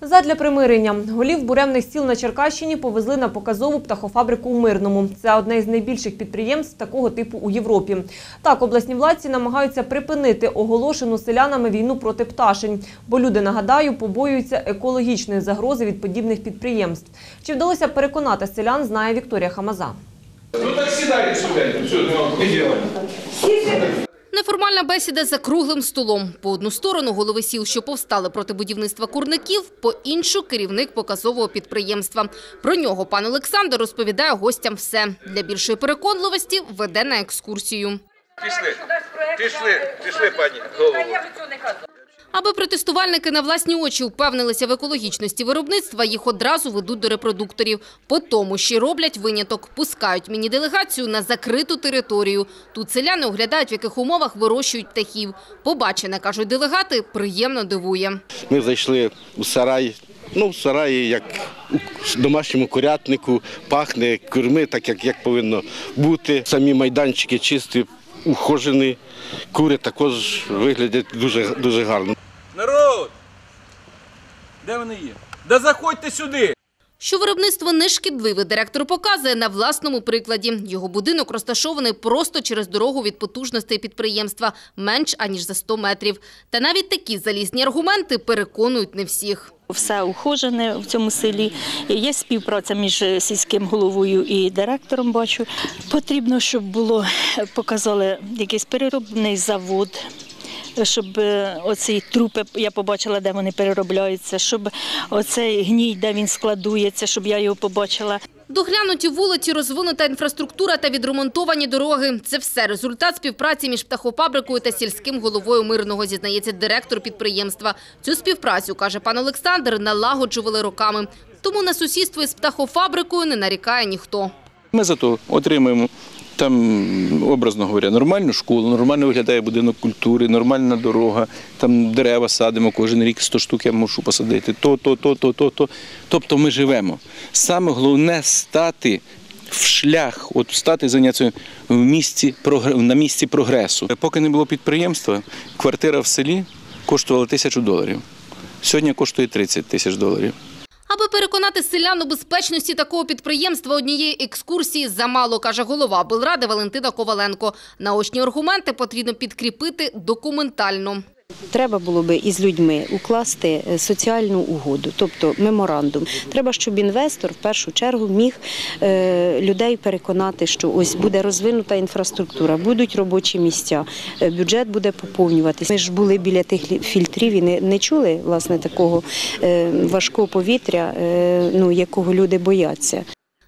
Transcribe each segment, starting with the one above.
Задля примирення голів буремних сіл на Черкащині повезли на показову птахофабрику у Мирному. Це одне із найбільших підприємств такого типу у Європі. Так, обласні владці намагаються припинити оголошену селянами війну проти пташень, бо люди, нагадаю, побоюються екологічної загрози від подібних підприємств. Чи вдалося переконати селян, знає Вікторія Хамаза. Ну так сідайте сюди. Неформальна бесіда за круглим столом. По одну сторону голови сіл, що повстали проти будівництва курників, по іншу – керівник показового підприємства. Про нього пан Олександр розповідає гостям все. Для більшої переконливості веде на екскурсію. Пішли, пішли, пішли, пані голову. Аби протестувальники на власні очі впевнилися в екологічності виробництва, їх одразу ведуть до репродукторів. По тому ще роблять виняток. Пускають міні-делегацію на закриту територію. Тут селяни оглядають, в яких умовах вирощують птахів. Побачене, кажуть делегати, приємно дивує. Ми зайшли у сарай. Ну, в сараї, як у домашньому курятнику, пахне курми, так як, як повинно бути. Самі майданчики чисті, ухожені. Кури також виглядять дуже, дуже гарно. Народ! Де вони є? Да заходьте сюди! Що виробництво не шкідливе, директор показує на власному прикладі. Його будинок розташований просто через дорогу від потужностей підприємства, менш аніж за 100 метрів. Та навіть такі залізні аргументи переконують не всіх. Все ухожене в цьому селі. Є співпраця між сільським головою і директором. Бачу, потрібно, щоб було показали якийсь переробний завод. Щоб е, оці трупи я побачила, де вони переробляються, щоб оцей гній, де він складується, щоб я його побачила. Доглянуті вулиці, розвинута інфраструктура та відремонтовані дороги – це все результат співпраці між птахофабрикою та сільським головою Мирного, зізнається директор підприємства. Цю співпрацю, каже пан Олександр, налагоджували роками. Тому на сусідство із птахофабрикою не нарікає ніхто. Ми зато отримуємо там, образно говоря, нормальну школу, нормально виглядає будинок культури, нормальна дорога, там дерева садимо, кожен рік 100 штук я мушу посадити. То, то, то, то, то, то. Тобто ми живемо. Саме головне стати в шлях, от стати зайнятися в місці, на місці прогресу. Поки не було підприємства, квартира в селі коштувала тисячу доларів. Сьогодні коштує 30 тисяч доларів. Аби переконати селян у безпечності такого підприємства, однієї екскурсії замало, каже голова облради Валентина Коваленко. Наочні аргументи потрібно підкріпити документально. Треба було би із людьми укласти е, соціальну угоду, тобто меморандум. Треба, щоб інвестор в першу чергу міг е, людей переконати, що ось буде розвинута інфраструктура, будуть робочі місця, е, бюджет буде поповнюватися. Ми ж були біля тих фільтрів і не, чули власне такого важкого повітря, ну якого люди бояться.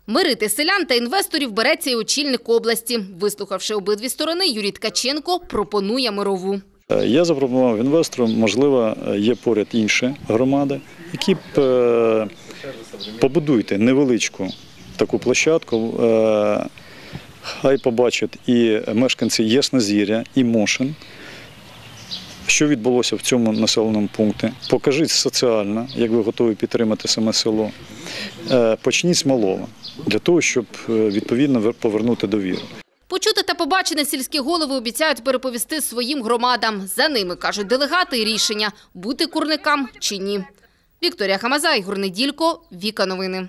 Мирити селян та інвесторів береться і очільник області. Вислухавши обидві сторони, Юрій Ткаченко пропонує мирову. Е, Я запропонував інвесторам, можливо, є поряд інші громади, які б е, побудуйте невеличку таку площадку. е, Хай побачать і мешканці Яснозір'я, і Мошин, що відбулося в цьому населеному пункті. Покажіть соціально, як ви готові підтримати саме село. Почніть з малого для того, щоб відповідно повернути довіру. Побачене сільські голови обіцяють переповісти своїм громадам. За ними, кажуть делегати, рішення – бути курникам чи ні. Вікторія Хамазай, Гурнеділько, Віка Новини.